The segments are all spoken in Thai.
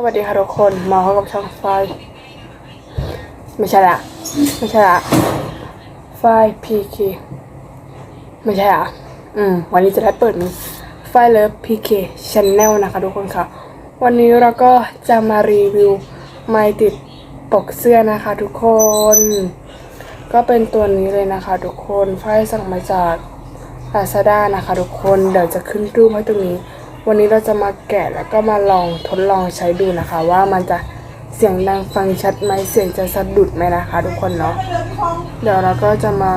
สวัสดีค่ะทุกคนมาพบกับช่องไฟ ไม่ใช่ละไม่ใช่ละไฟพีเคไม่ใช่ละอืม วันนี้จะได้เปิดมีไฟเลิฟพีเคชแนลนะคะทุกคนค่ะ วันนี้เราก็จะมารีวิวไมติดปกเสื้อนะคะ ทุกคน ก็เป็นตัวนี้เลยนะคะ ทุกคนไฟสั่งมาจาก Lazada นะคะ ทุกคนเดี๋ยวจะขึ้นรูปให้ตรงนี้ วันนี้เราจะมาแกะแล้วก็มาลองทดลองใช้ดูนะคะ ว่ามันจะเสียงดังฟังชัดไหมเสียงจะสะดุดไหมนะคะ ทุกคนเนาะเดี๋ยวเราก็จะมา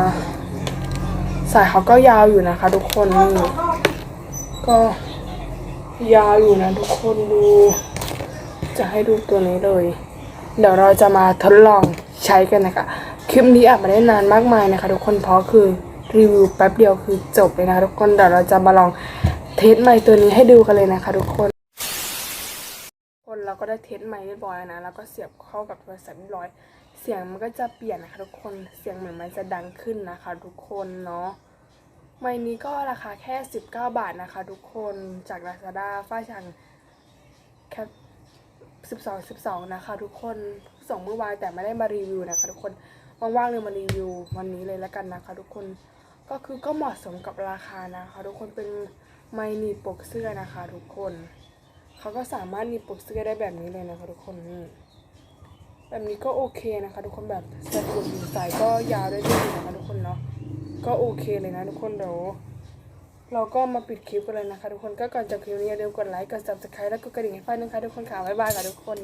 สายเขาก็ยาวอยู่นะคะ ทุกคนนี่ก็ยาวอยู่นะทุกคนดู จะให้ดูตัวนี้เลย เดี๋ยวเราจะมาทดลองใช้กันนะคะ คลิปนี้อาจไม่ได้นานมากมายนะคะ ทุกคนเพราะคือรีวิวแป๊บเดียวคือจบเลยนะคะทุกคนเดี๋ยวเราจะมาลอง เทสไมค์ตัวนี้ให้ดูกันเลยนะคะทุกคน คนเราก็ได้เทสไมค์เรียบร้อยนะ แล้วก็เสียบเข้ากับโทรศัพท์เรียบร้อย เสียงมันก็จะเปลี่ยนนะคะทุกคน เสียงเหมือนมันจะดังขึ้นนะคะ ทุกคนเนาะไมค์นี้ก็ราคาแค่ 19 บาทนะคะ ทุกคน จาก Lazada ฝ้ายชังแคป12 12 นะคะ ทุกคนส่งเมื่อวานแต่ไม่ได้มารีวิวนะคะ ทุกคนว่างๆเลยมารีวิววันนี้เลยแล้วกันนะคะ ทุกคน ก็คือก็เหมาะสมกับราคานะคะ ทุกคนเป็นไมนีปกเสื้อนะคะ ทุกคนเขาก็สามารถหนีปกเสื้อได้แบบนี้เลยนะคะ ทุกคนนี่แบบนี้ก็โอเคนะคะ ทุกคนแบบสะดวกดีสายก็ยาวได้ด้วยนะคะทุกคนเนาะก็โอเคเลยนะทุกคนเดี๋ยวเราก็มาปิดคลิปกันเลยนะคะ ทุกคนก็ก่อนจบคลิปนี้อย่าลืมกดไลค์กด subscribe แล้วก็กระดิ่งให้ไฟนะคะทุกคนค่ะบ๊ายบายค่ะทุกคน